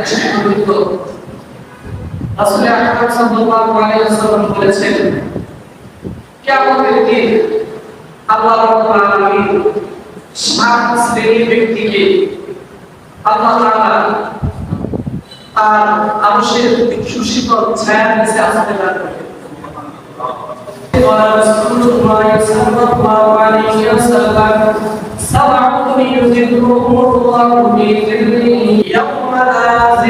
তাআলা থেকে হাদিস সংগৃহীত রাসূল আকরাম সাল্লাল্লাহু আলাইহি ওয়াসাল্লাম বলেছেন কিয়ামতের দিন আল্লাহ রাব্বুল আলামিন সাত শ্রেণীর ব্যক্তিকে আল্লাহ তাআলা তার আরশের সুশীতল ছায়ার নিচে আসতে দান করবেন قال رسول الله صلى الله عليه وسلم سبعة يذكرهم الله في ظله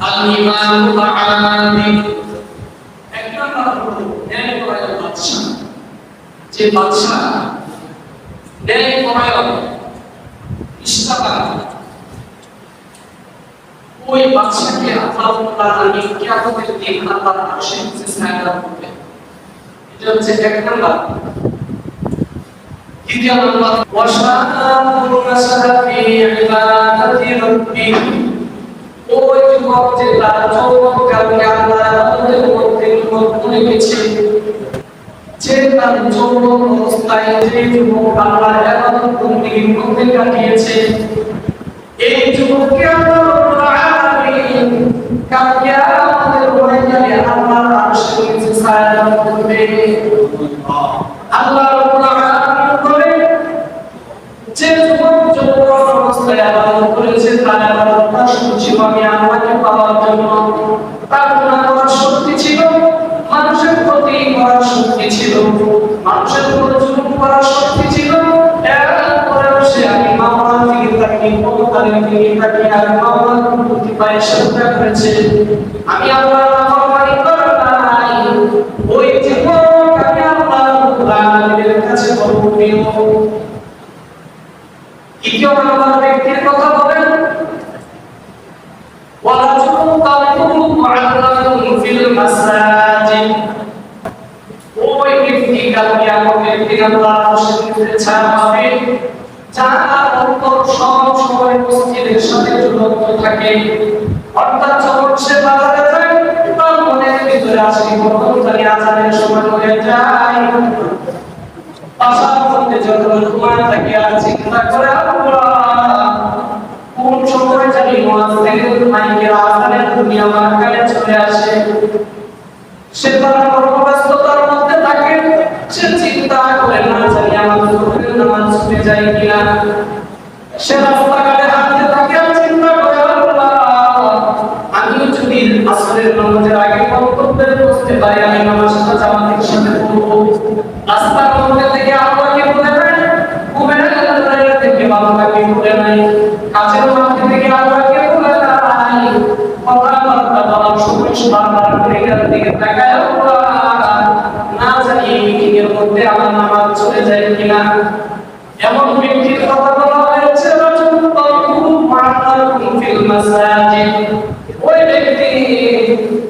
আল ইমাম আলামিন এক হলো ন্যায় পরায়ণ বাদশা যে বাদশা ন্যায় পরায়ণ ইস্তাবা ওই বাদশাকে আল্লাহ তাআলা কিয়ামতের দিন আল্লাহ আরশের নিচে দান করবেন এটা হচ্ছে এক নম্বর দ্বিতীয় নম্বর ওই যুবক যে তার যৌবন কালকে আল্লাহর আমাদের মধ্যে মধ্যে গেছে যে তার যৌবন অবস্থায় যে যুবক আল্লাহর ইবাদত মধ্যে কাটিয়েছে, এই যুবককে আল্লাহ রাব্বুল আলামিন কালকে আমাদের ময়দানে আল্লাহর আরশের নিচে ছায়া দান করবে আল্লাহ রাব্বুল আলামিন করে যে যুবক যৌবন অবস্থায় আবাদত করেছে তার আবাদতটা শুধু ছিল আমি আল্লাহকে পাওয়ার জন্য তার গুনাহ করার শক্তি ছিল মানুষের প্রতি করার শক্তি ছিল মানুষের উপর জুলুম করার শক্তি ছিল এরপরেও সে আমি মাওলার দিকে তাকিয়ে আমি মাওলার প্রতি পায়ে শ্রদ্ধা করেছে আমি আল্লাহর নাফরমানি করে নাই ওই যুবক আমি আল্লাহ রাব্বুল আলামিনের কাছে বড় প্রিয় নম্বর ব্যক্তির কথা বলেন ওয়ারাজুলুন কালবুহু মুআল্লাকুন ফিল মাসাজিদ ওই ব্যক্তি কাল কিয়ামতের দিন আল্লাহ আরশের ছায়া পাবে যার অন্তর সব সময় মসজিদের সাথে ঝুলন্ত থাকে, অর্থাৎ যখন সে বাজারে যায়, তার মনের ভিতরে আসে কখন জানি আজানের সময় হয়ে যায় বাসার মধ্যে যখন ঘুমায় থাকে আর চিন্তা করে কোন সময় জানি মুয়াজ্জিনের মাইকের আজানের ধ্বনি আমার চলে আসে? সে তার থাকে সে চিন্তা করে না জানি আমার জোহরের নামাজ ছুটে যায় কিনা। সে রাস্তাঘাটে কিনা? এমন ব্যক্তির কথা বলা হয়েছে রাজুল তাকুম মাআকুম ফিল মাসাজিদ। ওই ব্যক্তি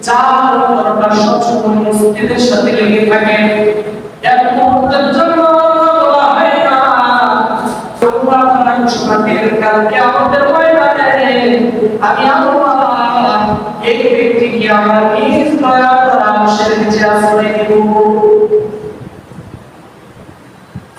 যার অন্তরটা সবসময় মসজিদের সাথে লেগে থাকে। এক মুহূর্তের জন্য বলা হয় না, তোমরা আপনার সমাজের কালকে আমাদের ময়দানে, আমি আল্লাহ এই ব্যক্তিকে আমার নিজ দয়া দ্বারা আশ্রয় দিতে আশ্রয় দেব।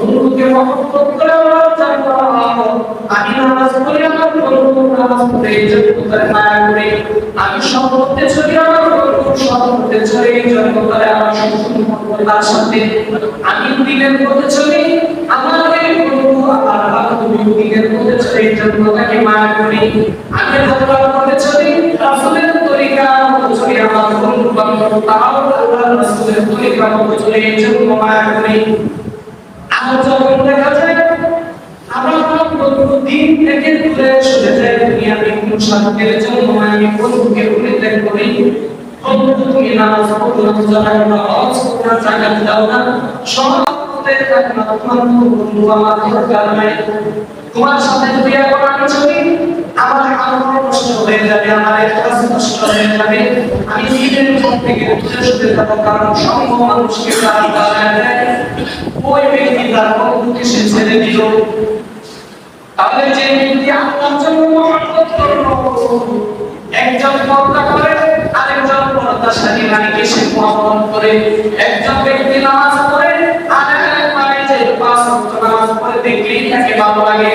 বন্ধুকে মহব্বত করে জন্য আমি নামাজ পড়ি, আমার বন্ধু নামাজ পড়ে জন্য করে মায়া করে। আমি সম্পর্কে ছড়ি আমার বন্ধু সম্পর্কে ছড়ি জন্য করে আমার সম্পর্ক তার সাথে। আমি দিনের পথে চলি আমার এই বন্ধু আমার বান্ধবী দিনের পথে চলে জন্য তাকে মায়া করি। আমি আল্লাহর পথে চলি, রাসূলের তরিকা চলি, আমার বন্ধু বান্ধব তারাও আল্লাহর রাসূলের তরিকা চলে জন্য মায়া করি। যখন দেখা যায় আমরা বন্ধু দিন থেকে চলে যাই তুমি দুনিয়াতে কোনো শান্তির জন্য আমি না। জানাই তোমার বন্ধু আমার তোমার সাথে যদি এখন আমি আমার আনন্দ হয়ে যাবে, আমার যাবে। আমি নিজের মন থেকে দূরে সরে যাব কারণ যে ব্যক্তি আল্লাহর জন্য মহব্বত একজন পর্দা করে, আরেকজন পর্দাশালী নারীকে একজন ব্যক্তি নামাজ পড়ে আরেক মানে যে পাঁচ নামাজ পড়ে, দেখলেই তাকে ভালো লাগে।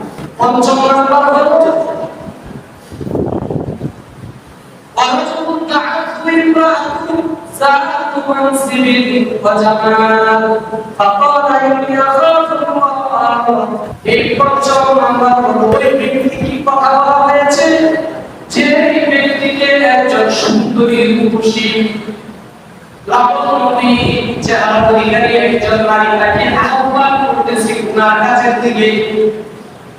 পঞ্চম নাম্বার হলো এই পঞ্চম নাম্বার হলো ওই ব্যক্তি কি কথা বলা হয়েছে? যে ব্যক্তিকে একজন সুন্দরী রূপসী লাবণী চেহারা নারী তাকে আহ্বান করতেছে কাছের দিকে।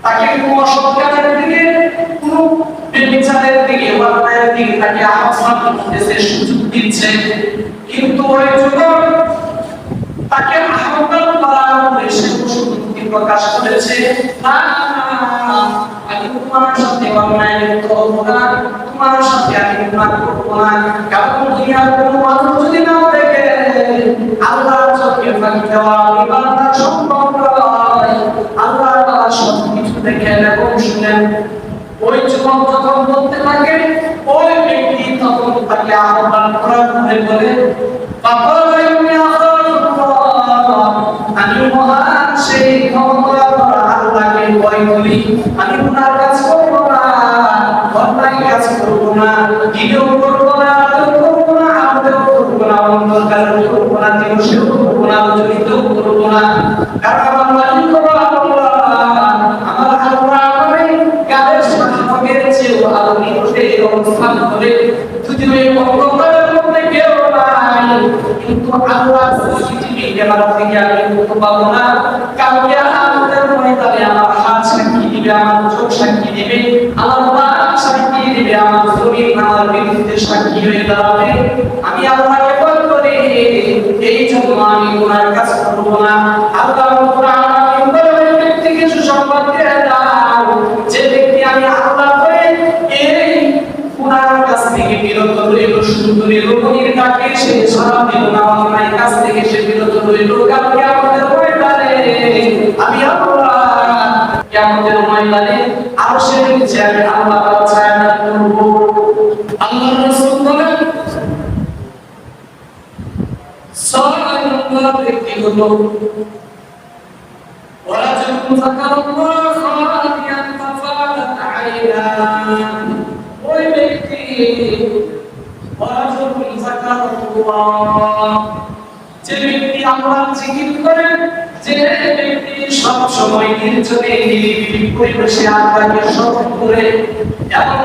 তাকে অসৎকারের দিকে দিকে অন্যায়ের দিকে তাকে আহ্বান করতেছে, সুযোগ দিচ্ছে? কিন্তু ওই যুবক তাকে আহ্বান করার উদ্দেশ্যে পশুভক্তি প্রকাশ করেছে, না আমি তোমার সাথে অন্যায় না, তোমার সাথে আমি না। কারণ দুনিয়ার কোনো মানুষ যদি না দেখে চোখে ফাঁকি দেওয়া সম্ভব আল্লাহ তাআলা সব কিছু দেখেন এবং শুনেন। ওই যুবক যখন বলতে থাকে, ওই ব্যক্তি তখন তাকে আহ্বান করার পরে বলে আমি মহান সেই ক্ষমতা আল্লাহকে ভয় করি। আমি ওনার কাজ করব না, অন্যায় কাজ করব না, দিলেও করব না আদৌ করব না আমাদেও করব না অন্ধকার করব না, দিবসেও করব না জড়িতও করব না। কারণ আমার মালিক হলো আল্লাহ আমার আল্লাহ আমাকে কাদের সাহায্যের চেয়েও আলো নিকটে অবস্থান করে যদি ওই অন্ধকারের মধ্যে কেউ নাই কিন্তু আল্লাহ সিসিটিভি ক্যামেরা থেকে আমি মুক্ত পাবো না কালকে আমাদের ময়দানে আমার হাত সাক্ষী দিবে আমার চোখ সাক্ষী দিবে আমার পা সাক্ষী দিবে আমার শরীর আমার বিরুদ্ধে সাক্ষী হয়ে দাঁড়াবে আমি আল্লাহকে ভয় করে, এই জন্য আমি ওনার কাজ করব না। আল্লাহ রাব্বুল আলামিন বলে ওই ব্যক্তিকে সুসংবাদ দিয়ে দাও যে ব্যক্তি আমি আল্লাহ হয়ে এই গুনার কাছ থেকে বিরত রইল শুধু তুমি রুকুনির ডাকে সে সারা দিল না আমার কাছ থেকে সে বিরত রইল কালকে আমাদের ময়দানে আমি আল্লাহ কিয়ামতের ময়দানে আরশের নিচে আমি আল্লাহ তাআলা ছায়ানা করব আল্লাহর রাসূল বলেন সলাত নম্বর একটি হলো, ওরা যখন তাকাল আল্লাহ খালাকিয়ান তাফালাত আইনা ওই ব্যক্তি, ওরা যখন তাকাল আল্লাহ, যে ব্যক্তি আল্লাহ জিকির করে, যে সময় নির্জনে নিরিবিলি পরিবেশে আল্লাহকে স্মরণ করে এমন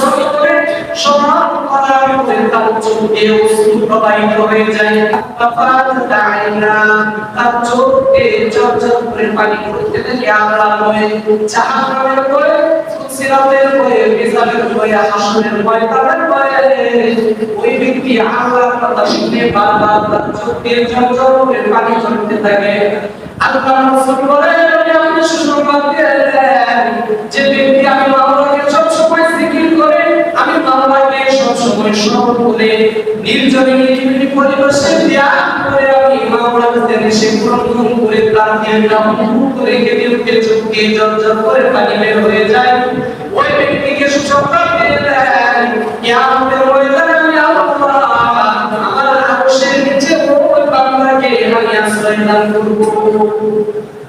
স্মরণ করে স্মরণ করার পরে তার চোখ দিয়ে অশ্রু প্রবাহিত হয়ে যায়। তফাত তাফাত তাইনা তার চোখ দিয়ে ঝরঝর করে পানি পড়তে থাকে আল্লাহর ভয়ে জাহান্নামের ভয়ে সিরাতের ভয়ে মিজানের ভয়ে, হাসরের ভয়ে, তাদের ভয়ে ওই ব্যক্তি আল্লাহর কথা শুনে বারবার তার চোখ দিয়ে ঝরঝর করে পানি ঝরতে থাকে। বলেন আপনি সুসংবাদ আমি সব সময় করে, আমি আল্লাহকে সব সময় আমি মাওলার বের হয়ে যায়। আমি আশ্রয়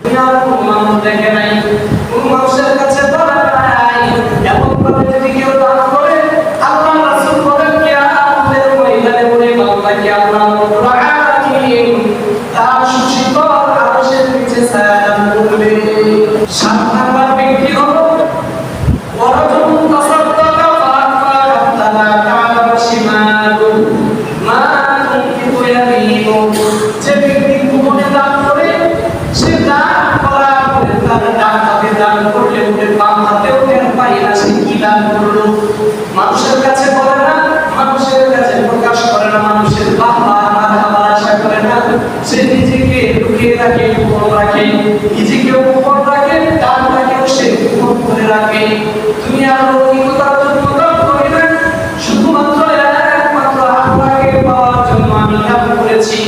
দান করল। মানুষের কাছে বলে না, মানুষের কাছে প্রকাশ করে না, মানুষের বাবা বাবা আশা করে না। সে নিজেকে লুকিয়ে রাখে গোপন রাখে, নিজেকে গোপন রাখে দান রাখে সে গোপন করে রাখে। দুনিয়ার লৌকিকতার শুধুমাত্র একমাত্র আপনাকে পাওয়ার জন্য আমি করেছি।